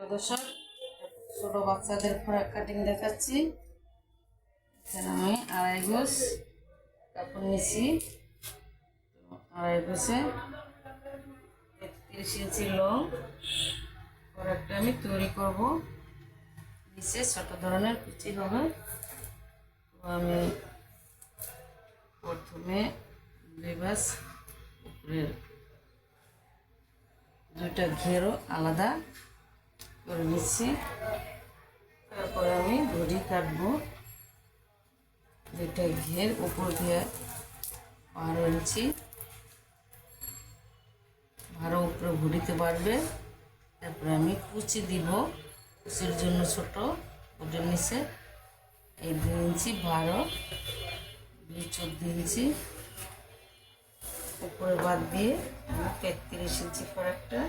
দর্শক ছোট বাচ্চাদের ফ্রক কাটিং দেখাচ্ছি। এখানে আমি আড়াই গোছ কাপড় তো আড়াই গোছে তিরিশ ইঞ্চি লং ফ্রকটা আমি তৈরি করব। নিচে ছোট ধরনের কুচি হবে। আমি প্রথমে লেবাস উপরের দুইটা ঘেরও আলাদা করে নিচ্ছি। তারপরে আমি ঘড়ি কাটবো। দুইটা ঘের, উপর দিয়ে বারো ইঞ্চি। বারো উপরে ঘুরিতে পারবে তারপরে আমি কুচি দিব। কুচির জন্য ছোট ওটার নিচে এই দুই ইঞ্চি, বারো, দুই চোদ্দ ইঞ্চি। উপরে বাদ দিয়ে আমি তেত্রিশ ইঞ্চি ফরাকটা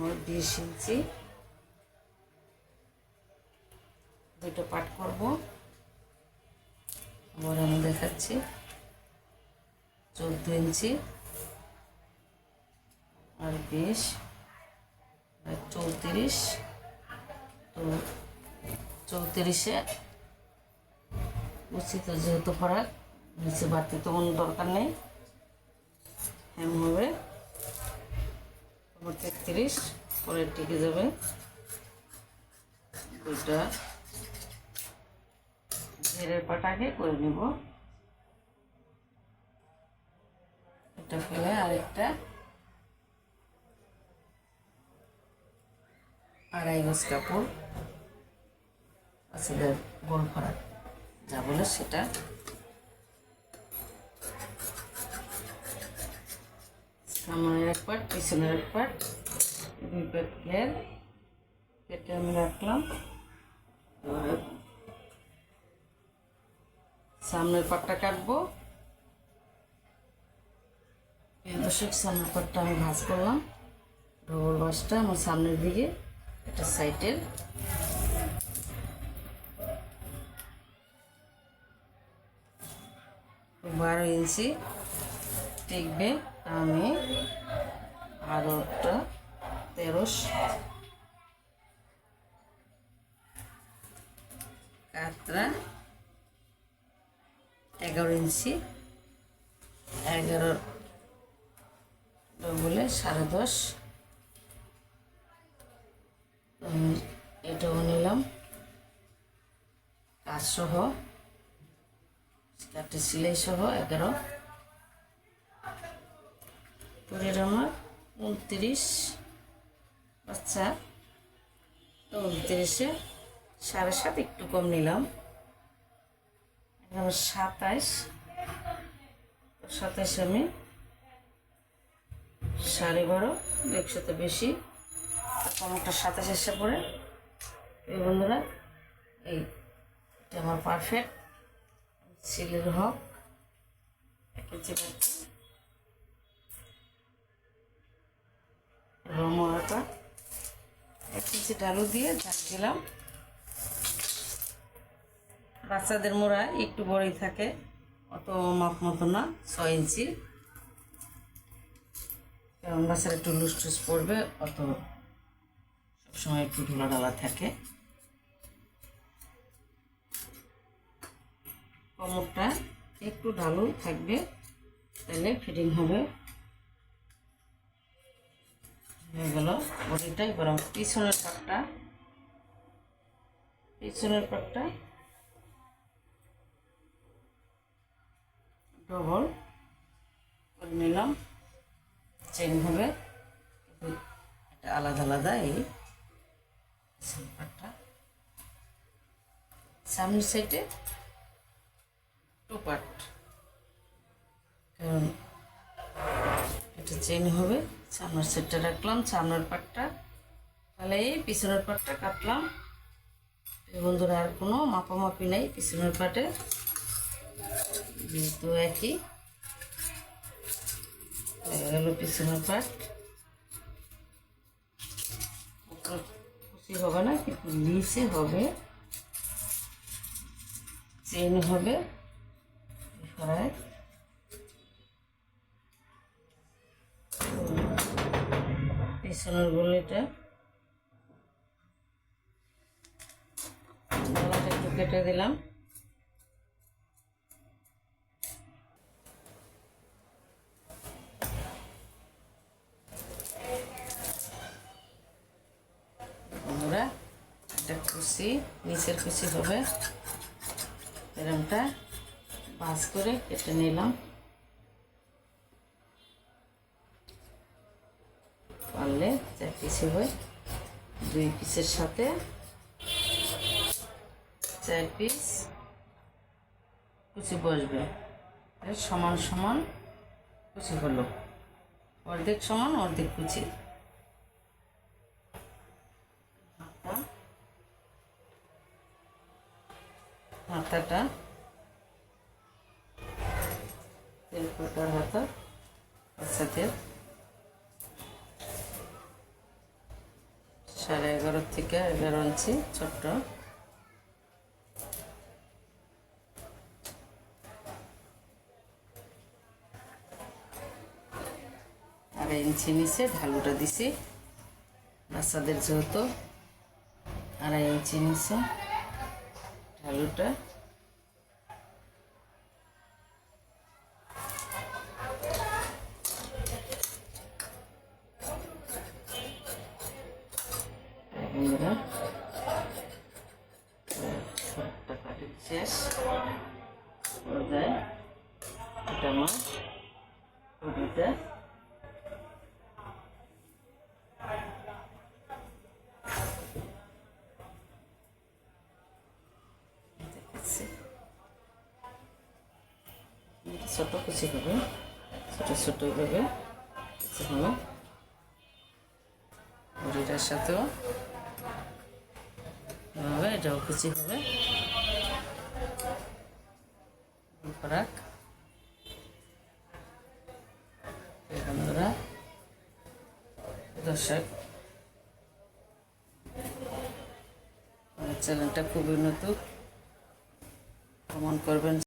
আমার বিশ ইঞ্চি দুটো পাট করব। আবার আমি দেখাচ্ছি। চোদ্দ ইঞ্চি। আর বিশ। আর চৌত্রিশ। তো চৌত্রিশে উচিত যেহেতু ফরাক নিচে বাড়তি তো কোনো দরকার নেই। হেম হবে। তোমার তেত্রিশ পরে টিকে যাবে। দুইটা। ঘেরের পাট আগে করে নেব। এটা ফেলে আরেকটা। আড়াই গজ কাপড়। বাচ্চাদের গোল ফরাক যা বলে সেটা। সামনের এক পাট পিছনের এক পাট দুই পাট ঘের কেটে আমি রাখলাম। সামনের পাটটা কাটবো। দর্শক, সামনের পাটটা আমি ভাঁজ করলাম। ডবল বাসটা আমার সামনের দিকে এটা সাইডের। বারো ইঞ্চি টিকবে। আমি আরোটা তেরোশ কাতরা এগারো ইঞ্চি, এগারো বলে সাড়ে দশ। এটাও নিলাম। কাজ সহ চারটে সিলাই সহ এগারো। পরের আমার উনত্রিশ। আচ্ছা তো উনত্রিশে সাড়ে সাত একটু কম নিলাম। এখানে সাতাইশ সাতাইশ আমি সাড়ে বারো একশো তো বেশি কমটা সাতাশ এসে পড়ে। এই বন্ধুরা, এই আমার পারফেক্ট সিলের হক। এক ইঞ্চি ডালু দিয়ে ঢাক দিলাম বাচ্চাদের মোড়া একটু বড়ই থাকে, অত মাপ মতো না, ছয় ইঞ্চি। কারণ বাচ্চারা একটু লুস টুস পড়বে, অত সবসময় একটু ঢোলা ঢালা থাকে। কোমরটা একটু ঢালু থাকবে, তাহলে ফিটিং হবে। হয়ে গেল। বডিটাই গরম পিছনের পাটটা। পিছনের পাটটা ডবল করে নিলাম। চেন হবে। এটা আলাদা আলাদা, এই পিছনের পাটটা। সামনের সাইডে টু পার্ট কারণ এটা চেন হবে। সামনের সেটটা রাখলাম, সামনের পাটটা। তাহলে এই পিছনের পাটটা কাটলাম। বন্ধুরা আর কোনো মাপামাপি নেই, পিছনের পাটে। যেহেতু একই। হয়ে গেল পিছনের পাট। খুশি হবে না, কিন্তু নিচে হবে। চেন হবে। পিছনের গুলিটা একটু কেটে দিলাম। বন্ধুরা এটা কুচি নিচের কুচি হবে। এরমটা বাস করে কেটে নিলাম পারলে চার পিস হবে দুই পিসের সাথে। চার পিস। কুচি বসবে। সমান সমান কুচি হলো। অর্ধেক সমান, অর্ধেক কুচি। হাতা। হাতাটা। তেল ফুটার হাতা। এর সাড়ে এগারো থেকে এগারো ইঞ্চি, ছোট্ট। আড়াই ইঞ্চি নিচে ঢালুটা দিছি। বাচ্চাদের যেহেতু আড়াই ইঞ্চি নিচে ঢালুটা। এটা ছোট কুচি হবে ছোট ছোট হবে মুড়িটার সাথেও এভাবে এটাও কুচি হবে ফরাক দর্শক। আমার চ্যানেলটা খুবই নতুন। ভ্রমণ করবেন